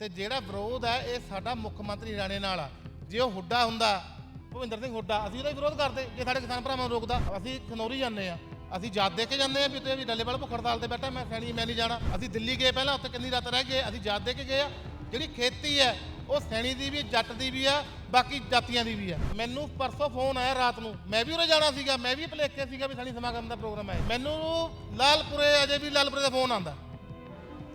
ਤੇ ਜਿਹੜਾ ਵਿਰੋਧ ਹੈ ਇਹ ਸਾਡਾ ਮੁੱਖ ਮੰਤਰੀ ਰਾਣੇ ਨਾਲ ਆ। ਜੇ ਉਹ ਹੁੱਡਾ ਹੁੰਦਾ, ਭੁਪਿੰਦਰ ਸਿੰਘ ਹੁੱਡਾ, ਅਸੀਂ ਉਹਦਾ ਵਿਰੋਧ ਕਰਦੇ, ਜੇ ਸਾਡੇ ਕਿਸਾਨ ਭਰਾਵਾਂ ਨੂੰ ਰੋਕਦਾ, ਅਸੀਂ ਖਨੌਰੀ ਜਾਂਦੇ ਆ। ਅਸੀਂ ਜਦ ਦੇ ਕੇ ਜਾਂਦੇ ਆ ਵੀ ਉੱਥੇ ਵੀ ਡੱਲੇ ਵਾਲਾ ਭੁੱਖ ਹੜਤਾਲ ਤੇ ਬੈਠਾ, ਮੈਂ ਸੈਣੀ, ਮੈਂ ਨਹੀਂ ਜਾਣਾ। ਅਸੀਂ ਦਿੱਲੀ ਗਏ ਪਹਿਲਾਂ, ਉੱਥੇ ਕਿੰਨੀ ਰਾਤ ਰਹਿ ਗਏ, ਅਸੀਂ ਜਦ ਦੇ ਕੇ ਗਏ ਆ। ਜਿਹੜੀ ਖੇਤੀ ਹੈ, ਉਹ ਸੈਣੀ ਦੀ ਵੀ ਜੱਟ ਦੀ ਵੀ ਆ ਬਾਕੀ ਜਾਤੀਆਂ ਦੀ ਵੀ ਆ ਮੈਨੂੰ ਪਰਸੋਂ ਫੋਨ ਆਇਆ ਰਾਤ ਨੂੰ, ਮੈਂ ਵੀ ਉਰੇ ਜਾਣਾ ਸੀਗਾ, ਮੈਂ ਵੀ ਭਲੇਖੇ ਸੀਗਾ ਵੀ ਸੈਣੀ ਸਮਾਗਮ ਦਾ ਪ੍ਰੋਗਰਾਮ ਹੈ। ਮੈਨੂੰ ਲਾਲਪੁਰੇ, ਅਜੇ ਵੀ ਲਾਲਪੁਰੇ ਦਾ ਫੋਨ ਆਂਦਾ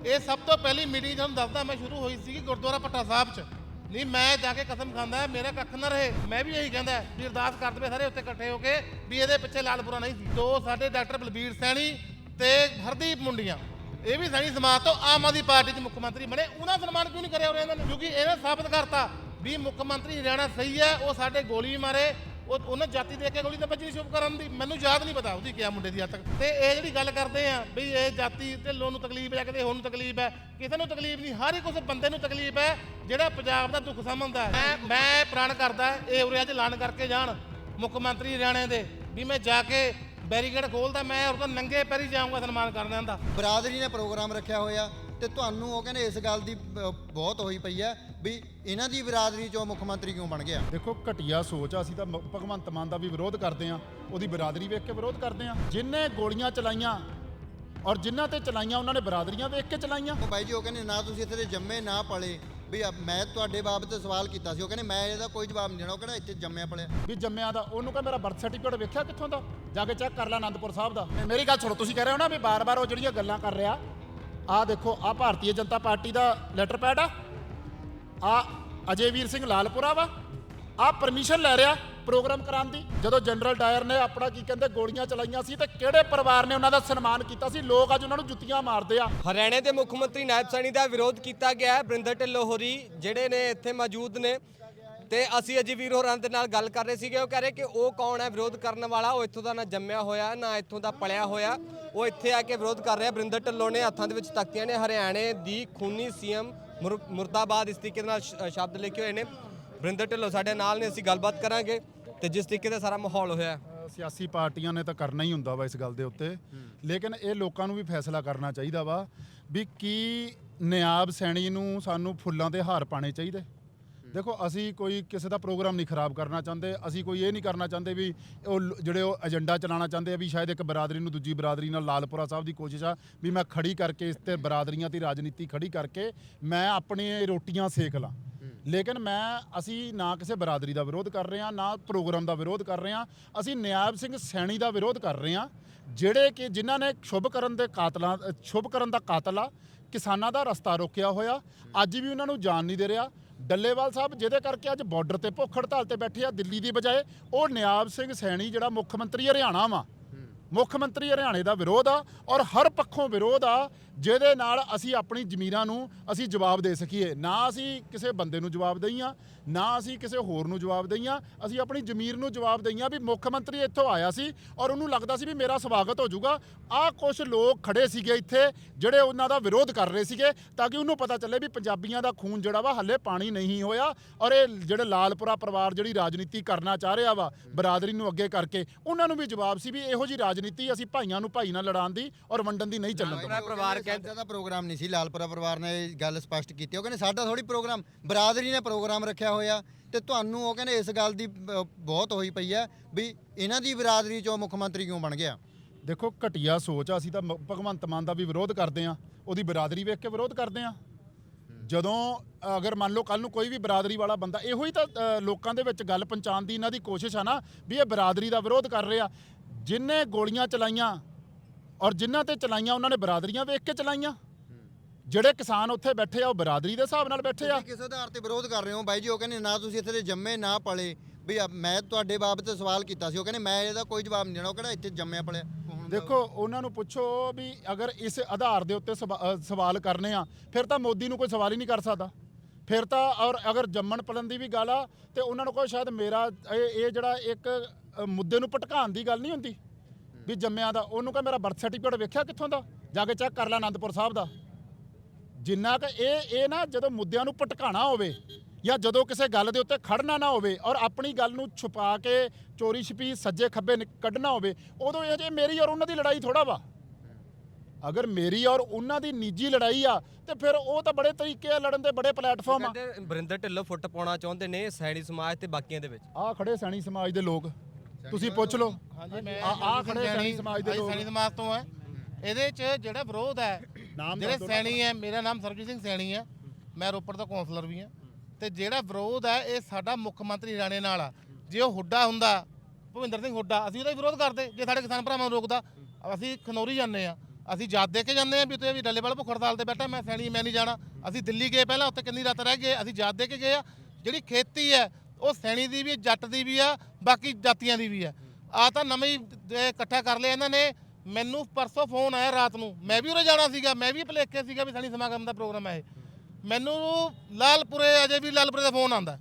ਇਹ ਸਭ ਤੋਂ ਪਹਿਲੀ ਮੀਟਿੰਗ ਤੁਹਾਨੂੰ ਦੱਸਦਾ ਮੈਂ ਸ਼ੁਰੂ ਹੋਈ ਸੀ ਗੁਰਦੁਆਰਾ ਪੱਟਾ ਸਾਹਿਬ 'ਚ। ਨਹੀਂ, ਮੈਂ ਜਾ ਕੇ ਕਸਮ ਖਾਂਦਾ, ਮੇਰਾ ਕੱਖ ਨਾ ਰਹੇ। ਮੈਂ ਵੀ ਇਹੀ ਕਹਿੰਦਾ ਵੀ ਅਰਦਾਸ ਕਰ ਦਵੇ ਸਾਰੇ ਉੱਤੇ ਇਕੱਠੇ ਹੋ ਕੇ ਵੀ ਇਹਦੇ ਪਿੱਛੇ ਲਾਲਪੁਰਾ ਨਹੀਂ ਸੀ। ਦੋ ਸਾਡੇ ਡਾਕਟਰ ਬਲਬੀਰ ਸੈਣੀ ਤੇ ਹਰਦੀਪ ਮੁੰਡੀਆਂ। ਇਹ ਵੀ ਸੈਣੀ ਸਮਾਜ ਤੋਂ ਆਮ ਆਦਮੀ ਪਾਰਟੀ ਦੇ ਮੁੱਖ ਮੰਤਰੀ ਬਣੇ। ਉਹਨਾਂ ਸਨਮਾਨ ਕਿਉਂ ਨਹੀਂ ਕਰਿਆ ਉਰੇ ਨੇ? ਕਿਉਂਕਿ ਇਹਨੇ ਸਾਬਤ ਕਰਤਾ ਵੀ ਮੁੱਖ ਮੰਤਰੀ ਹਰਿਆਣਾ ਸਹੀ ਹੈ, ਉਹ ਸਾਡੇ ਗੋਲੀ ਮਾਰੇ ਉਹ ਉਹਨਾਂ ਜਾਤੀ ਦੇ ਕੇ ਗੋਲੀ ਤਾਂ ਵੱਜੀ ਸ਼ੁਭ ਕਰਨ ਦੀ। ਮੈਨੂੰ ਯਾਦ ਨਹੀਂ ਪਤਾ ਉਹਦੀ ਕਿਆ ਮੁੰਡੇ ਦੀ ਹੱਦ ਤੱਕ। ਤੇ ਇਹ ਜਿਹੜੀ ਗੱਲ ਕਰਦੇ ਆ ਵੀ ਇਹ ਜਾਤੀ ਢਿੱਲੋਂ ਨੂੰ ਤਕਲੀਫ ਹੈ, ਕਿਤੇ ਹੋਰ ਨੂੰ ਤਕਲੀਫ ਹੈ, ਕਿਸੇ ਨੂੰ ਤਕਲੀਫ ਨਹੀਂ, ਹਰ ਇੱਕ ਉਸ ਬੰਦੇ ਨੂੰ ਤਕਲੀਫ ਹੈ, ਜਿਹੜਾ ਪੰਜਾਬ ਦਾ ਦੁੱਖ ਸਮਝਦਾ ਮੈਂ ਮੈਂ ਪ੍ਰਣ ਕਰਦਾ ਇਹ ਉਰੇ ਅੱਜ ਐਲਾਨ ਕਰਕੇ ਜਾਣ ਮੁੱਖ ਮੰਤਰੀ ਹਰਿਆਣੇ ਦੇ ਵੀ ਮੈਂ ਜਾ ਕੇ ਬੈਰੀਕੇਡ ਖੋਲਦਾ, ਮੈਂ ਉਹ ਤਾਂ ਨੰਗੇ ਪੈਰੀ ਜਾਊਂਗਾ ਸਨਮਾਨ ਕਰਨ ਦਾ। ਬਰਾਦਰੀ ਨੇ ਪ੍ਰੋਗਰਾਮ ਰੱਖਿਆ ਹੋਇਆ ਤੇ ਤੁਹਾਨੂੰ ਉਹ ਕਹਿੰਦੇ ਇਸ ਗੱਲ ਦੀ ਬਹੁਤ ਹੋਈ ਪਈ ਹੈ ਵੀ ਇਹਨਾਂ ਦੀ ਬਰਾਦਰੀ ਚੋਂ ਮੁੱਖ ਮੰਤਰੀ ਕਿਉਂ ਬਣ ਗਿਆ? ਦੇਖੋ ਘਟੀਆ ਸੋਚ ਆ ਅਸੀਂ ਤਾਂ ਮ- ਭਗਵੰਤ ਮਾਨ ਦਾ ਵੀ ਵਿਰੋਧ ਕਰਦੇ ਆ ਉਹਦੀ ਬਰਾਦਰੀ ਵੇਖ ਕੇ ਵਿਰੋਧ ਕਰਦੇ ਆ। ਜਿਨ੍ਹਾਂ ਗੋਲੀਆਂ ਚਲਾਈਆਂ ਔਰ ਜਿਨ੍ਹਾਂ ਤੇ ਚਲਾਈਆਂ ਉਹਨਾਂ ਨੇ ਬਰਾਦਰੀਆਂ ਵੇਖ ਕੇ ਚਲਾਈਆਂ। ਉਹ ਬਾਈ ਜੀ ਉਹ ਕਹਿੰਦੇ ਨਾ ਤੁਸੀਂ ਇੱਥੇ ਦੇ ਜੰਮੇ ਨਾ ਪਲੇ। ਵੀ ਮੈਂ ਤੁਹਾਡੇ ਬਾਬਤ ਸਵਾਲ ਕੀਤਾ ਸੀ। ਉਹ ਕਹਿੰਦੇ ਮੈਂ ਇਹਦਾ ਕੋਈ ਜਵਾਬ ਨਹੀਂ ਦੇਣਾ। ਉਹ ਕਹਿੰਦਾ ਇੱਥੇ ਜੰਮਿਆ ਪਲਿਆ। ਵੀ ਜੰਮਿਆ ਦਾ ਉਹਨੂੰ ਕਹ ਮੇਰਾ ਬਰਥ ਸਰਟੀਫਿਕੇਟ ਵੇਖਿਆ ਕਿੱਥੋਂ ਦਾ? ਜਾ ਕੇ ਚੈੱਕ ਕਰ ਲੈ ਆਨੰਦਪੁਰ ਸਾਹਿਬ ਦਾ। ਮੇਰੀ ਗੱਲ ਸੁਣੋ ਤੁਸੀਂ ਕਹਿ ਰਹੇ ਹੋ ਨਾ ਵੀ ਬਾਰ-ਬਾਰ ਉਹ ਜਿਹੜੀਆਂ ਗੱਲਾਂ ਕਰ ਰਿਹਾ। ਆ ਦੇਖੋ ਆ ਭਾਰਤੀ ਜਨਤਾ ਪਾਰਟੀ ਦਾ ਲੈਟਰ ਪੈਡ ਆ। ਆ ਅਜੇਵੀਰ ਸਿੰਘ ਲਾਲਪੁਰਾ ਵਾ। ਆ ਪਰਮਿਸ਼ਨ ਲੈ ਰਿਹਾ ਪ੍ਰੋਗਰਾਮ ਕਰਾਉਣ ਦੀ। ਜਦੋਂ ਜਨਰਲ ਡਾਇਰ ਨੇ ਆਪਣਾ ਕੀ ਕਹਿੰਦੇ, ਗੋਲੀਆਂ ਚਲਾਈਆਂ ਸੀ ਤੇ ਕਿਹੜੇ ਪਰਿਵਾਰ ਨੇ ਉਹਨਾਂ ਦਾ ਸਨਮਾਨ ਕੀਤਾ ਸੀ? ਲੋਕ ਅੱਜ ਉਹਨਾਂ ਨੂੰ ਜੁੱਤੀਆਂ ਮਾਰਦੇ ਆ। ਹਰਿਆਣੇ ਦੇ ਮੁੱਖ ਮੰਤਰੀ ਨਾਇਬ ਸੈਣੀ ਦਾ ਵਿਰੋਧ ਕੀਤਾ ਗਿਆ ਹੈ। ਬਰਿੰਦਰ ਢਿੱਲੋਂ ਹੋਰੀ ਜਿਹੜੇ ਨੇ ਇੱਥੇ ਮੌਜੂਦ ਨੇ। ਤੇ ਅਸੀਂ ਅਜੀ ਵੀਰ ਹੋਰਾਂ ਦੇ ਨਾਲ ਗੱਲ ਕਰ ਰਹੇ ਸੀਗੇ। ਉਹ ਕਹਿ ਰਹੇ ਕਿ ਉਹ ਕੌਣ ਹੈ? ਵਿਰੋਧ ਕਰਨ ਵਾਲਾ। ਉਹ ਇੱਥੋਂ ਦਾ ਨਾ ਜੰਮਿਆ ਹੋਇਆ, ਨਾ ਇੱਥੋਂ ਦਾ ਪਲਿਆ ਹੋਇਆ। ਉਹ ਇੱਥੇ ਆ ਕੇ ਵਿਰੋਧ ਕਰ ਰਿਹਾ। ਬਰਿੰਦਰ ਢਿੱਲੋਂ ਨੇ ਹੱਥਾਂ ਦੇ ਵਿੱਚ ਤਖਤੀਆਂ ਨੇ। ਹਰਿਆਣੇ ਦੀ ਖੂਨੀ ਸੀਐਮ ਮੁਰਦਾਬਾਦ ਇਸ ਤਰੀਕੇ ਨਾਲ ਸ਼ਬਦ ਲਿਖੇ ਹੋਏ ਨੇ। ਬਰਿੰਦਰ ਢਿੱਲੋਂ ਸਾਡੇ ਨਾਲ ਨੇ ਅਸੀਂ ਗੱਲਬਾਤ ਕਰਾਂਗੇ ਤੇ ਜਿਸ ਤਰੀਕੇ ਦਾ ਸਾਰਾ ਮਾਹੌਲ ਹੋਇਆ। ਸਿਆਸੀ ਪਾਰਟੀਆਂ ਨੇ ਤਾਂ ਕਰਨਾ ਹੀ ਹੁੰਦਾ ਵਾ ਇਸ ਗੱਲ ਦੇ ਉੱਤੇ। ਲੇਕਿਨ ਇਹ ਲੋਕਾਂ ਨੂੰ ਵੀ ਫੈਸਲਾ ਕਰਨਾ ਚਾਹੀਦਾ ਵਾ ਵੀ ਕੀ ਨਿਆਬ ਸੈਣੀ ਨੂੰ ਸਾਨੂੰ ਫੁੱਲਾਂ ਦੇ ਹਾਰ ਪਾਣੇ ਚਾਹੀਦੇ? ਦੇਖੋ ਅਸੀਂ ਕੋਈ ਕਿਸੇ ਦਾ ਪ੍ਰੋਗਰਾਮ ਨਹੀਂ ਖਰਾਬ ਕਰਨਾ ਚਾਹੁੰਦੇ ਅਸੀਂ ਕੋਈ ਇਹ ਨਹੀਂ ਕਰਨਾ ਚਾਹੁੰਦੇ ਵੀ ਉਹ ਜਿਹੜੇ ਉਹ ਏਜੰਡਾ ਚਲਾਉਣਾ ਚਾਹੁੰਦੇ ਆ ਵੀ ਸ਼ਾਇਦ ਇੱਕ ਬਰਾਦਰੀ ਨੂੰ ਦੂਜੀ ਬਰਾਦਰੀ ਨਾਲ ਲਾਲਪੁਰਾ ਸਾਹਿਬ ਦੀ ਕੋਸ਼ਿਸ਼ ਆ ਵੀ ਮੈਂ ਖੜੀ ਕਰਕੇ ਇਸ ਤੇ ਬਰਾਦਰੀਆਂ ਦੀ ਰਾਜਨੀਤੀ ਖੜੀ ਕਰਕੇ ਮੈਂ ਆਪਣੀ ਰੋਟੀਆਂ ਸੇਕ ਲਾਂ। ਲੇਕਿਨ ਮੈਂ ਅਸੀਂ ਨਾ ਕਿਸੇ ਬਰਾਦਰੀ ਦਾ ਵਿਰੋਧ ਕਰ ਰਹੇ ਹਾਂ ਨਾ ਪ੍ਰੋਗਰਾਮ ਦਾ ਵਿਰੋਧ ਕਰ ਰਹੇ ਹਾਂ ਅਸੀਂ ਨਿਆਬ ਸਿੰਘ ਸੈਣੀ ਦਾ ਵਿਰੋਧ ਕਰ ਰਹੇ ਹਾਂ ਜਿਹੜੇ ਕਿ ਜਿਨ੍ਹਾਂ ਨੇ ਸ਼ੁਭ ਕਰਨ ਦੇ ਕਾਤਲਾਂ ਸ਼ੁਭ ਕਰਨ ਦਾ ਕਾਤਲ ਆ ਕਿਸਾਨਾਂ ਦਾ ਰਸਤਾ ਰੋਕਿਆ ਹੋਇਆ ਅੱਜ ਵੀ ਉਹਨਾਂ ਨੂੰ ਜਾਣ ਨਹੀਂ ਦੇ ਰਿਹਾ ਡੱਲੇਵਾਲ ਸਾਹਿਬ ਜਿਹਦੇ ਕਰਕੇ ਅੱਜ ਬਾਰਡਰ ਤੇ ਭੁੱਖ ਹੜਤਾਲ ਤੇ ਬੈਠੇ ਆ ਦਿੱਲੀ ਦੀ ਬਜਾਏ ਉਹ ਨਿਆਬ ਸਿੰਘ ਸੈਣੀ ਜਿਹੜਾ ਮੁੱਖ ਮੰਤਰੀ ਹਰਿਆਣਾ ਵਾ ਮੁੱਖ ਮੰਤਰੀ ਹਰਿਆਣੇ ਦਾ ਵਿਰੋਧ ਆ ਔਰ ਹਰ ਪੱਖੋਂ ਵਿਰੋਧ ਆ ਜਿਹਦੇ ਨਾਲ ਅਸੀਂ ਆਪਣੀ ਜ਼ਮੀਰਾਂ ਨੂੰ ਅਸੀਂ ਜਵਾਬ ਦੇ ਸਕੀਏ। ਨਾ ਅਸੀਂ ਕਿਸੇ ਬੰਦੇ ਨੂੰ ਜਵਾਬ ਦਈਆਂ ਨਾ ਅਸੀਂ ਕਿਸੇ ਹੋਰ ਨੂੰ ਜਵਾਬ ਦਈਆਂ। ਅਸੀਂ ਆਪਣੀ ਜ਼ਮੀਰ ਨੂੰ ਜਵਾਬ ਦਈਆਂ ਵੀ ਮੁੱਖ ਮੰਤਰੀ ਇੱਥੋਂ ਆਇਆ ਸੀ ਔਰ ਉਹਨੂੰ ਲੱਗਦਾ ਸੀ ਵੀ ਮੇਰਾ ਸਵਾਗਤ ਹੋ ਜਾਊਗਾ। ਆਹ ਕੁਝ ਲੋਕ ਖੜੇ ਸੀਗੇ ਇੱਥੇ ਜਿਹੜੇ ਉਹਨਾਂ ਦਾ ਵਿਰੋਧ ਕਰ ਰਹੇ ਸੀਗੇ ਤਾਂ ਕਿ ਉਹਨੂੰ ਪਤਾ ਚੱਲੇ ਵੀ ਪੰਜਾਬੀਆਂ ਦਾ ਖੂਨ ਜਿਹੜਾ ਵਾ ਹੱਲੇ ਪਾਣੀ ਨਹੀਂ ਹੋਇਆ ਔਰ ਇਹ ਜਿਹੜੇ ਲਾਲਪੁਰਾ ਪਰਿਵਾਰ ਜਿਹੜੀ ਰਾਜਨੀਤੀ ਕਰਨਾ ਚਾਹ ਰਿਹਾ ਵਾ ਬਰਾਦਰੀ ਨੂੰ ਅੱਗੇ ਕਰਕੇ ਉਹਨਾਂ ਨੂੰ ਵੀ ਜਵਾਬ ਸੀ ਵੀ ਇਹੋ ਜੀ ਰਾਜਨੀਤੀ ਅਸੀਂ ਭਾਈਆਂ ਨੂੰ ਭਾਈ ਨਾਲ ਲੜਾਉਣ ਦੀ ਔਰ ਵੰਡਣ ਦੀ ਨਹੀਂ ਚੱਲਣ ਦੇਣੀ ਪਰਿਵਾਰ ਕਹਿੰਦਾ ਦਾ ਪ੍ਰੋਗਰਾਮ ਨਹੀਂ ਸੀ। ਲਾਲਪੁਰਾ ਪਰਿਵਾਰ ਨੇ ਇਹ ਗੱਲ ਸਪਸ਼ਟ ਕੀਤੀ। ਉਹ ਕਹਿੰਦੇ ਸਾਡਾ ਥੋੜੀ ਪ੍ਰੋਗਰਾਮ ਬਰਾਦਰੀ ਨੇ ਪ੍ਰੋਗਰਾਮ ਰੱਖਿਆ ਹੋਇਆ ਤੇ ਤੁਹਾਨੂੰ ਉਹ ਕਹਿੰਦੇ ਇਸ ਗੱਲ ਦੀ ਅ, ਬਹੁਤ ਹੋਈ ਪਈ ਹੈ ਵੀ ਇਹਨਾਂ ਦੀ ਬਰਾਦਰੀ ਚੋਂ ਮੁੱਖ ਮੰਤਰੀ ਕਿਉਂ ਬਣ ਗਿਆ? ਦੇਖੋ ਘਟੀਆ ਸੋਚ ਆ। ਅਸੀਂ ਤਾਂ ਮ- ਭਗਵੰਤ ਮਾਨ ਦਾ ਵੀ ਵਿਰੋਧ ਕਰਦੇ ਆ ਉਹਦੀ ਬਰਾਦਰੀ ਵੇਖ ਕੇ ਵਿਰੋਧ ਕਰਦੇ ਆ ਜਦੋਂ ਅਗਰ ਮੰਨ ਲਓ ਕੱਲ ਨੂੰ ਕੋਈ ਵੀ ਬਰਾਦਰੀ ਵਾਲਾ ਬੰਦਾ ਇਹੋ ਹੀ ਤਾਂ ਅ, ਲੋਕਾਂ ਦੇ ਵਿੱਚ ਗੱਲ ਪਹੁੰਚਾਉਣ ਦੀ ਇਹਨਾਂ ਦੀ ਕੋਸ਼ਿਸ਼ ਆ ਨਾ ਵੀ ਇਹ ਬਰਾਦਰੀ ਦਾ ਵਿਰੋਧ ਕਰ ਰਹੇ। ਆ ਜਿਨ੍ਹਾਂ ਗੋਲੀਆਂ ਚਲਾਈਆਂ ਔਰ ਜਿਨ੍ਹਾਂ ਤੇ ਚਲਾਈਆਂ ਉਹਨਾਂ ਨੇ ਬਰਾਦਰੀਆਂ ਵੇਖ ਕੇ ਚਲਾਈਆਂ। ਜਿਹੜੇ ਕਿਸਾਨ ਉੱਥੇ ਬੈਠੇ ਆ ਉਹ ਬਰਾਦਰੀ ਦੇ ਹਿਸਾਬ ਨਾਲ ਬੈਠੇ ਆ। ਤੁਸੀਂ ਕਿਸ ਆਧਾਰ ਤੇ ਵਿਰੋਧ ਕਰ ਰਹੇ ਹੋ ਬਾਈ ਜੀ ਉਹ ਕਹਿੰਦੇ ਨਾ ਤੁਸੀਂ ਇੱਥੇ ਦੇ ਜੰਮੇ ਨਾ ਪਲੇ। ਵੀ ਮੈਂ ਤੁਹਾਡੇ ਬਾਬਤ ਸਵਾਲ ਕੀਤਾ ਸੀ ਉਹ ਕਹਿੰਦੇ ਮੈਂ ਇਹਦਾ ਕੋਈ ਜਵਾਬ ਨਹੀਂ ਦੇਣਾ ਉਹ ਕਹਿੰਦਾ ਇੱਥੇ ਜੰਮਿਆ ਪਲਿਆ ਦੇਖੋ ਉਹਨਾਂ ਨੂੰ ਪੁੱਛੋ ਵੀ ਅਗਰ ਇਸ ਆਧਾਰ ਦੇ ਉੱਤੇ ਸਵਾ- ਅ, ਸਵਾਲ ਕਰਨੇ ਆ ਫਿਰ ਤਾਂ ਮੋਦੀ ਨੂੰ ਕੋਈ ਸਵਾਲ ਹੀ ਨਹੀਂ ਕਰ ਸਕਦਾ। ਫਿਰ ਤਾਂ ਔਰ ਅਗਰ ਜੰਮਣ ਪਲਣ ਦੀ ਵੀ ਗੱਲ ਆ ਤੇ ਉਹਨਾਂ ਨੂੰ ਕੋਈ ਸ਼ਾਇਦ ਮੇਰਾ ਇਹ ਇਹ ਜਿਹੜਾ ਇੱਕ ਅ, ਮੁੱਦੇ ਨੂੰ ਭਟਕਾਉਣ ਦੀ ਗੱਲ ਨਹੀਂ ਹੁੰਦੀ। ਵੀ ਜੰਮਿਆਂ ਦਾ ਉਹਨੂੰ ਕਹ ਮੇਰਾ ਬਰਥ ਸਰਟੀਫਿਕੇਟ ਵੇਖਿਆ ਕਿੱਥੋਂ ਦਾ? ਜਾ ਕੇ ਚੈੱਕ ਕਰ ਲੈ ਆਨੰਦਪੁਰ ਸਾਹਿਬ ਦਾ। ਜਿੰਨਾ ਕਿ ਇਹ ਇਹ ਨਾ ਜਦੋਂ ਮੁੱਦਿਆਂ ਨੂੰ ਭਟਕਾਣਾ ਹੋਵੇ ਜਾਂ ਜਦੋਂ ਕਿਸੇ ਗੱਲ ਦੇ ਉੱਤੇ ਖੜਨਾ ਨਾ ਹੋਵੇ ਔਰ ਆਪਣੀ ਗੱਲ ਨੂੰ ਛੁਪਾ ਕੇ ਚੋਰੀ ਛਪੀ ਸੱਜੇ ਖੱਬੇ ਕੱਢਣਾ ਹੋਵੇ ਉਦੋਂ ਇਹ ਜੇ ਮੇਰੀ ਔਰ ਉਹਨਾਂ ਦੀ ਲੜਾਈ ਥੋੜਾ ਵਾ। ਅਗਰ ਮੇਰੀ ਔਰ ਉਹਨਾਂ ਦੀ ਨਿੱਜੀ ਲੜਾਈ ਆ ਤੇ ਫਿਰ ਉਹ ਤਾਂ ਬੜੇ ਤਰੀਕੇ ਆ ਲੜਨ ਦੇ ਬੜੇ ਪਲੇਟਫਾਰਮ ਆ। ਕਹਿੰਦੇ ਬਰਿੰਦਰ ਢਿੱਲੋਂ ਫੁੱਟ ਪਾਉਣਾ ਚਾਹੁੰਦੇ ਨੇ ਸੈਣੀ ਸਮਾਜ ਤੇ ਬਾਕੀਆਂ ਦੇ ਵਿੱਚ। ਆ ਖੜੇ ਸੈਣੀ ਸਮਾਜ ਦੇ ਲੋਕ। ਤੁਸੀਂ ਪੁੱਛ ਲਓ। ਹਾਂਜੀ ਮੈਂ ਆ- ਆ ਖੜੇ ਸੈਣੀ ਸਮਾਜ ਦੇ ਲੋਕ। ਸੈਣੀ ਸਮਾਜ ਤੋਂ ਹੈ ਇਹਦੇ 'ਚ ਜਿਹੜਾ ਵਿਰੋਧ ਹੈ ਨਾਮ ਜਿਹੜੇ। ਸੈਣੀ ਹੈ ਮੇਰਾ ਨਾਮ ਸਰਬਜੀਤ ਸਿੰਘ ਸੈਣੀ ਹੈ। ਮੈਂ ਰੋਪੜ ਦਾ ਕੌਂਸਲਰ ਵੀ ਹਾਂ। ਤੇ ਜਿਹੜਾ ਵਿਰੋਧ ਹੈ ਇਹ ਸਾਡਾ ਮੁੱਖ ਮੰਤਰੀ ਰਾਣੇ ਨਾਲ ਆ। ਜੇ ਉਹ ਹੁੱਡਾ ਹੁੰਦਾ ਭੁਪਿੰਦਰ ਸਿੰਘ ਹੁੱਡਾ ਅਸੀਂ ਉਹਦਾ ਵਿਰੋਧ ਕਰਦੇ। ਜੇ ਸਾਡੇ ਕਿਸਾਨ ਭਰਾਵਾਂ ਨੂੰ ਰੋਕਦਾ ਅਸੀਂ ਖਨੌਰੀ ਜਾਂਦੇ ਆ ਅਸੀਂ ਜਦ ਦੇ ਕੇ ਜਾਂਦੇ ਆ ਵੀ ਤੇ ਵੀ ਡੱਲੇਵਾਲ ਭੁੱਖ ਹੜਤਾਲ ਤੇ ਬੈਠਾ ਮੈਂ ਸੈਣੀ ਮੈਂ ਨਹੀਂ ਜਾਣਾ। ਅਸੀਂ ਦਿੱਲੀ ਗਏ ਪਹਿਲਾਂ ਉੱਥੇ ਕਿੰਨੀ ਰਾਤ ਰਹਿ ਗਏ ਅਸੀਂ ਜਦ ਦੇ ਕੇ ਗਏ ਆ। ਜਿਹੜੀ ਖੇਤੀ ਹੈ ਉਹ ਸੈਣੀ ਦੀ ਵੀ ਜੱਟ ਦੀ ਵੀ ਆ, ਬਾਕੀ ਜਾਤੀਆਂ ਦੀ ਵੀ ਆ। ਆ ਤਾਂ ਨਵੇਂ ਹੀ ਦੇ ਇਕੱਠਾ ਕਰ ਲਿਆ ਇਹਨਾਂ ਨੇ। ਮੈਨੂੰ ਪਰਸੋਂ ਫੋਨ ਆਇਆ ਰਾਤ ਨੂੰ। ਮੈਂ ਵੀ ਉਰੇ ਜਾਣਾ ਸੀਗਾ, ਮੈਂ ਵੀ ਭਲੇਖੇ ਸੀਗਾ ਵੀ ਸੈਣੀ ਸਮਾਗਮ ਦਾ ਪ੍ਰੋਗਰਾਮ ਹੈ ਇਹ। ਮੈਨੂੰ ਲਾਲਪੁਰੇ, ਅਜੇ ਵੀ ਲਾਲਪੁਰੇ ਦਾ ਫੋਨ ਆਂਦਾ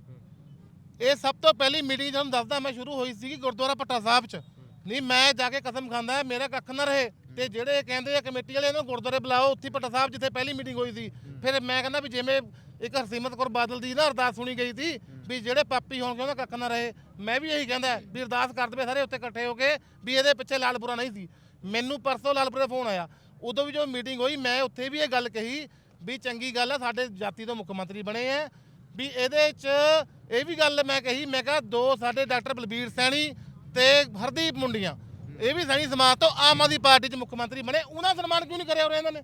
ਇਹ ਸਭ ਤੋਂ ਪਹਿਲੀ ਮੀਟਿੰਗ ਤੁਹਾਨੂੰ ਦੱਸਦਾ, ਮੈਂ ਸ਼ੁਰੂ ਹੋਈ ਸੀਗੀ ਗੁਰਦੁਆਰਾ ਪੱਟਾ ਸਾਹਿਬ 'ਚ। ਨਹੀਂ, ਮੈਂ ਜਾ ਕੇ ਕਸਮ ਖਾਂਦਾ, ਮੇਰਾ ਕੱਖ ਨਾ ਰਹੇ। ਤੇ ਜਿਹੜੇ ਕਹਿੰਦੇ ਆ ਕਮੇਟੀ ਵਾਲੇ, ਇਹਨੂੰ ਗੁਰਦੁਆਰੇ ਬੁਲਾਓ, ਉੱਥੇ ਪੱਟਾ ਸਾਹਿਬ ਜਿੱਥੇ ਪਹਿਲੀ ਮੀਟਿੰਗ ਹੋਈ ਸੀ। ਫਿਰ ਮੈਂ ਕਹਿੰਦਾ ਵੀ ਜਿਵੇਂ ਇੱਕ ਹਰਸਿਮਰਤ ਕੌਰ ਬਾਦਲ ਦੀ ਨਾ ਅਰਦਾਸ ਸੁਣੀ ਗਈ ਸੀ ਵੀ ਜਿਹੜੇ ਪਾਪੀ ਹੋਣਗੇ ਉਹਨਾਂ ਦਾ ਕੱਖ ਨਾ ਰਹੇ। ਮੈਂ ਵੀ ਇਹੀ ਕਹਿੰਦਾ ਵੀ ਅਰਦਾਸ ਕਰ ਦਵੇ ਸਾਰੇ ਉੱਤੇ ਇਕੱਠੇ ਹੋ ਕੇ ਵੀ ਇਹਦੇ ਪਿੱਛੇ ਲਾਲਪੁਰਾ ਨਹੀਂ ਸੀ। ਮੈਨੂੰ ਪਰਸੋਂ ਲਾਲਪੁਰੇ ਫੋਨ ਆਇਆ। ਉਦੋਂ ਵੀ ਜੋ ਮੀਟਿੰਗ ਹੋਈ ਮੈਂ ਉੱਥੇ ਵੀ ਇਹ ਗੱਲ ਕਹੀ ਵੀ ਚੰਗੀ ਗੱਲ ਆ ਸਾਡੇ ਜਾਤੀ ਤੋਂ ਮੁੱਖ ਮੰਤਰੀ ਬਣੇ ਆ। ਵੀ ਇਹਦੇ 'ਚ ਇਹ ਵੀ ਗੱਲ ਮੈਂ ਕਹੀ ਮੈਂ ਕਿਹਾ ਦੋ ਸਾਡੇ ਡਾਕਟਰ ਬਲਬੀਰ ਸੈਣੀ ਤੇ ਹਰਦੀਪ ਮੁੰਡੀਆਂ ਇਹ ਵੀ ਸੈਣੀ ਸਮਾਜ ਤੋਂ ਆਮ ਆਦਮੀ ਪਾਰਟੀ 'ਚ ਮੁੱਖ ਮੰਤਰੀ ਬਣੇ। ਉਹਨਾਂ ਦਾ ਸਨਮਾਨ ਕਿਉਂ ਨਹੀਂ ਕਰਿਆ ਉਰੇ ਇਹਨਾਂ ਨੇ?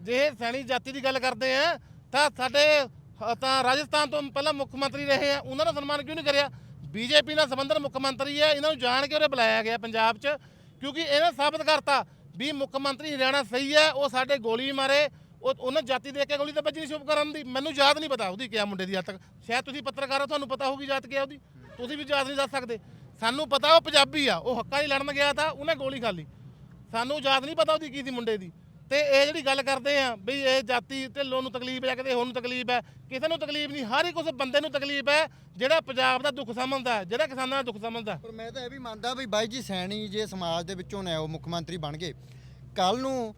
ਜੇ ਸੈਣੀ ਜਾਤੀ ਦੀ ਗੱਲ ਕਰਦੇ ਆ ਤਾਂ ਸਾਡੇ ਅ, ਤਾਂ ਰਾਜਸਥਾਨ ਤੋਂ ਪਹਿਲਾਂ ਮੁੱਖ ਮੰਤਰੀ ਰਹੇ ਆ ਉਹਨਾਂ ਦਾ ਸਨਮਾਨ ਕਿਉਂ ਨਹੀਂ ਕਰਿਆ? ਬੀਜੇਪੀ ਨਾਲ ਸੰਬੰਧਿਤ ਮੁੱਖ ਮੰਤਰੀ ਹੈ ਇਹਨਾਂ ਨੂੰ ਜਾਣ ਕੇ ਉਰੇ ਬੁਲਾਇਆ ਗਿਆ ਪੰਜਾਬ 'ਚ ਕਿਉਂਕਿ ਇਹਨੇ ਸਾਬਤ ਕਰਤਾ ਵੀ ਮੁੱਖ ਮੰਤਰੀ ਹਰਿਆਣਾ ਸਹੀ ਹੈ ਉਹ ਸਾਡੇ ਗੋਲੀ ਮਾਰੇ ਉਹ ਉਹਨਾਂ ਜਾਤੀ ਦੇਖ ਕੇ ਗੋਲੀ ਤਾਂ ਵੱਜੀ ਨਹੀਂ ਸ਼ੁਭਕਰਨ ਦੀ ਮੈਨੂੰ ਯਾਦ ਨਹੀਂ ਪਤਾ ਉਹਦੀ ਕਿਆ ਮੁੰਡੇ ਦੀ ਹੱਦ ਤੱਕ ਸ਼ਾਇਦ ਤੁਸੀਂ ਪੱਤਰਕਾਰ ਹੋ ਤੁਹਾਨੂੰ ਪਤਾ ਹੋਊਗੀ ਜਾਤ ਕਿਆ ਉਹਦੀ ਤੁਸੀਂ ਵੀ ਯਾਦ ਨਹੀਂ ਦੱਸ ਸਕਦੇ ਸਾਨੂੰ ਪਤਾ ਉਹ ਪੰਜਾਬੀ ਆ ਉਹ ਹੱਕਾਂ ਹੀ ਲੜਨ ਗਿਆ ਤਾਂ ਉਹਨੇ ਗੋਲੀ ਖਾ ਲਈ ਸਾਨੂੰ ਯਾਦ ਨਹੀਂ ਪਤਾ ਉਹਦੀ ਕੀ ਸੀ ਮੁੰਡੇ ਦੀ। ਤੇ ਇਹ ਜਿਹੜੀ ਗੱਲ ਕਰਦੇ ਆ ਵੀ ਇਹ ਜਾਤੀ ਢਿੱਲੋਂ ਨੂੰ ਤਕਲੀਫ ਹੈ ਕਿਤੇ ਹੋਰ ਨੂੰ ਤਕਲੀਫ ਹੈ ਕਿਸੇ ਨੂੰ ਤਕਲੀਫ ਨਹੀਂ ਹਰ ਇੱਕ ਉਸ ਬੰਦੇ ਨੂੰ ਤਕਲੀਫ ਹੈ ਜਿਹੜਾ ਪੰਜਾਬ ਦਾ ਦੁੱਖ ਸਮਝਦਾ ਜਿਹੜਾ ਕਿਸਾਨਾਂ ਦਾ ਦੁੱਖ ਸਮਝਦਾ। ਪਰ ਮੈਂ ਤਾਂ ਇਹ ਵੀ ਮੰਨਦਾ ਵੀ ਬਾਈ ਜੀ ਸੈਣੀ ਜੇ ਸਮਾਜ ਦੇ ਵਿੱਚੋਂ ਨੇ ਉਹ ਮੁੱਖ ਮੰਤਰੀ ਬਣ ਗਏ ਕੱਲ ਨੂੰ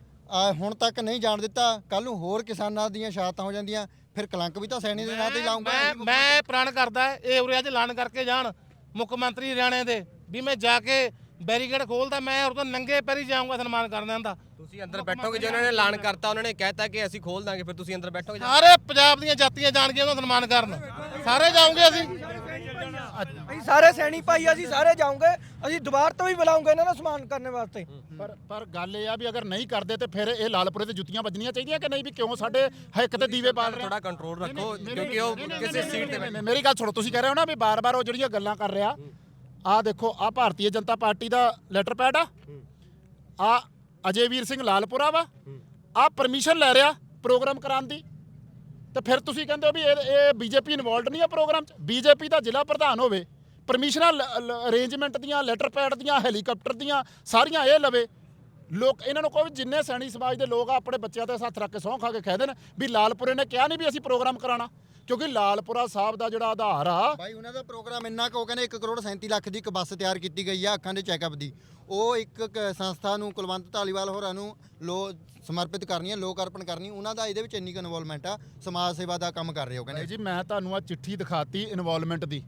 ਹੁਣ ਤੱਕ ਨਹੀਂ ਜਾਣ ਦਿੱਤਾ ਕੱਲ ਨੂੰ ਹੋਰ ਕਿਸਾਨਾਂ ਦੀਆਂ ਸ਼ਹਾਦਤਾਂ ਹੋ ਜਾਂਦੀਆਂ ਫਿਰ ਕਲੰਕ ਵੀ ਤਾਂ ਸੈਣੀ ਦੇ ਨਾਂ ਤੇ ਲਾਉਂਗਾ ਮੈਂ ਮੈਂ ਪ੍ਰਣ ਕਰਦਾ ਇਹ ਉਰੇ ਅੱਜ ਐਲਾਨ ਕਰਕੇ ਜਾਣ ਮੁੱਖ ਮੰਤਰੀ ਹਰਿਆਣੇ ਦੇ ਵੀ ਮੈਂ ਜਾ ਕੇ ਬੈਰੀਕੇਡ ਖੋਲਦਾ ਮੈਂ ਉਹ ਤੋਂ ਨੰਗੇ ਪੈਰੀ ਜਾਊਂਗਾ ਸਨਮਾਨ ਕਰਨ ਇਹਨਾਂ ਦਾ। ਤੁਸੀਂ ਅੰਦਰ ਬੈਠੋਗੇ ਜੇ ਉਹਨਾਂ ਨੇ ਐਲਾਨ ਕਰਤਾ ਉਹਨਾਂ ਨੇ ਕਹਿਤਾ ਕਿ ਅਸੀਂ ਖੋਲ ਦਾਂਗੇ ਫਿਰ ਤੁਸੀਂ ਅੰਦਰ ਬੈਠੋਗੇ ਜਾਂ- ਸਾਰੇ ਪੰਜਾਬ ਦੀਆਂ ਜਾਤੀਆਂ ਜਾਣ ਕੇ ਉਹਨਾਂ ਦਾ ਸਨਮਾਨ ਕਰਨ। ਸਾਰੇ ਜਾਓਗੇ ਅਸੀਂ? ਅਸੀਂ ਸਾਰੇ ਸੈਣੀ ਭਾਈ ਅਸੀਂ ਸਾਰੇ ਜਾਓਗੇ ਅਸੀਂ ਦੁਬਾਰ ਤੋਂ ਵੀ ਬੁਲਾਉਂਗੇ ਇਹਨਾਂ ਨੂੰ ਸਮਾਨ ਕਰਨ ਵਾਸਤੇ। ਪਰ ਪਰ ਗੱਲ ਇਹ ਆ ਵੀ ਅਗਰ ਨਹੀਂ ਕਰਦੇ ਤੇ ਫਿਰ ਇਹ ਲਾਲਪੁਰੇ ਤੇ ਜੁੱਤੀਆਂ ਵੱਜਣੀਆਂ ਚਾਹੀਦੀਆਂ ਕਿ ਨਹੀਂ? ਵੀ ਕਿਉਂ ਸਾਡੇ ਹਿੱਕ ਤੇ ਦੀਵੇ ਬਾਲ ਰਹੇ? ਆ? ਥੋੜਾ ਕੰਟਰੋਲ ਰੱਖੋ ਕਿਉਂਕਿ ਉਹ ਕਿਸੇ ਸੀਟ ਤੇ ਮੇਰੀ ਗੱਲ ਸੁਣੋ ਤੁਸੀਂ ਕਹਿ ਰਹੇ ਹੋ ਨਾ ਵੀ ਬਾਰ-ਬਾਰ ਉਹ ਜਿਹੜੀਆਂ ਗੱਲਾਂ ਕਰ ਰਿਹਾ ਆ ਦੇਖੋ ਆ ਭਾਰਤੀ ਜਨਤਾ ਪਾਰਟੀ ਦਾ ਲੈਟਰ ਪੈਡ ਆ। ਆ ਅਜੇ ਵੀਰ ਸਿੰਘ ਲਾਲਪੁਰਾ ਵਾ। ਆ ਪਰਮਿਸ਼ਨ ਲੈ ਰਿਹਾ ਪ੍ਰੋਗਰਾਮ ਕਰਾਉਣ ਦੀ। ਤੇ ਫਿਰ ਤੁਸੀਂ ਕਹਿੰਦੇ ਹੋ ਵੀ ਇਹ ਇਹ ਬੀਜੇਪੀ ਇਨਵੋਲਡ ਨਹੀਂ ਆ ਪ੍ਰੋਗਰਾਮ 'ਚ? ਬੀਜੇਪੀ ਦਾ ਜ਼ਿਲ੍ਹਾ ਪ੍ਰਧਾਨ ਹੋਵੇ ਪਰਮਿਸ਼ਨਾਂ ਅਰੇਂਜਮੈਂਟ ਦੀਆਂ ਲੈਟਰ ਪੈਡ ਦੀਆਂ ਹੈਲੀਕਾਪਟਰ ਦੀਆਂ ਸਾਰੀਆਂ ਇਹ ਲਵੇ। ਲੋਕ ਇਹਨਾਂ ਨੂੰ ਕੋਈ ਜਿੰਨੇ ਸੈਣੀ ਸਮਾਜ ਦੇ ਲੋਕ ਆ ਆਪਣੇ ਬੱਚਿਆਂ ਤੇ ਹੱਥ ਰੱਖ ਕੇ ਸਹੁੰ ਖਾ ਕੇ ਕਹਿ ਦੇਣ ਵੀ ਲਾਲਪੁਰੇ ਨੇ ਕਿਹਾ ਨਹੀਂ ਵੀ ਅਸੀਂ ਪ੍ਰੋਗਰਾਮ ਕਰਾਣਾ ਕਿਉਂਕਿ ਲਾਲਪੁਰਾ ਸਾਹਿਬ ਦਾ ਜਿਹੜਾ ਆਧਾਰ ਆ ਬਾਈ ਉਹਨਾਂ ਦਾ ਪ੍ਰੋਗਰਾਮ ਇੰਨਾ ਕੁ ਉਹ ਕਹਿੰਦੇ 1 ਕਰੋੜ 37 ਲੱਖ ਦੀ ਇੱਕ ਬੱਸ ਤਿਆਰ ਕੀਤੀ ਗਈ ਆ ਅੱਖਾਂ ਦੇ ਚੈੱਕਅਪ ਦੀ। ਉਹ ਇੱਕ ਕ- ਸੰਸਥਾ ਨੂੰ ਕੁਲਵੰਤ ਧਾਲੀਵਾਲ ਹੋਰਾਂ ਨੂੰ ਲੋ ਸਮਰਪਿਤ ਕਰਨੀ ਹੈ ਲੋਕ ਅਰਪਣ ਕਰਨੀ ਉਹਨਾਂ ਦਾ ਇਹਦੇ ਵਿੱਚ ਇੰਨੀ ਕੁ ਇਨਵੋਲਵਮੈਂਟ ਆ ਸਮਾਜ ਸੇਵਾ ਦਾ ਕੰਮ ਕਰ ਰਹੇ ਹੋ ਬਾਈ ਕਹਿੰਦੇ ਜੀ ਮੈਂ ਤੁਹਾਨੂੰ ਆ ਚਿੱਠੀ ਦਿਖਾਤੀ ਇਨਵੋਲਵਮੈਂਟ ਦੀ।